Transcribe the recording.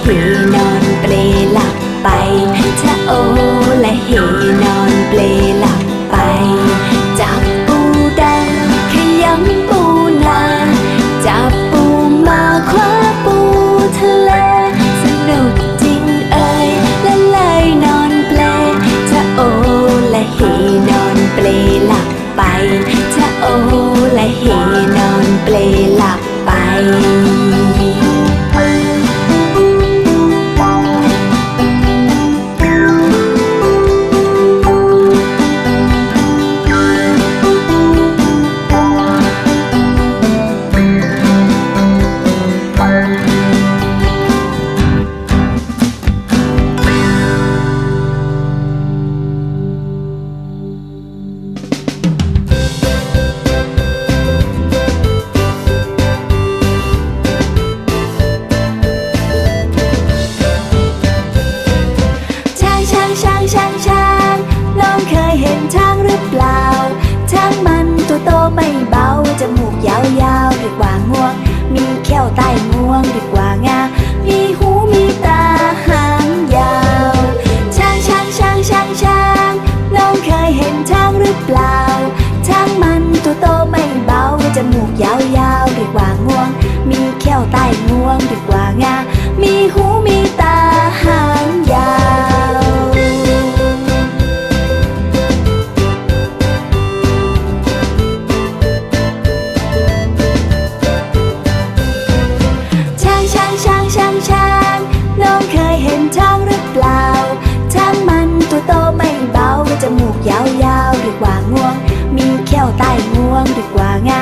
เฮนอนเปลหลับไปชะโอและเฮนอนเปลหลับไป ใต้งวงดีกว่างา มีหูมีตาหางยาว ช้างช้างช้างช้างช้างน้องเคยเห็นช้างหรือเปล่า ช้างมันตัวโตไม่เบาจมูกยาวยาวดีกว่างวง มีแข้วใต้งวงดีกว่างา มีหู ดีกว่างวง มีเข้วใต้งวงดีกว่างา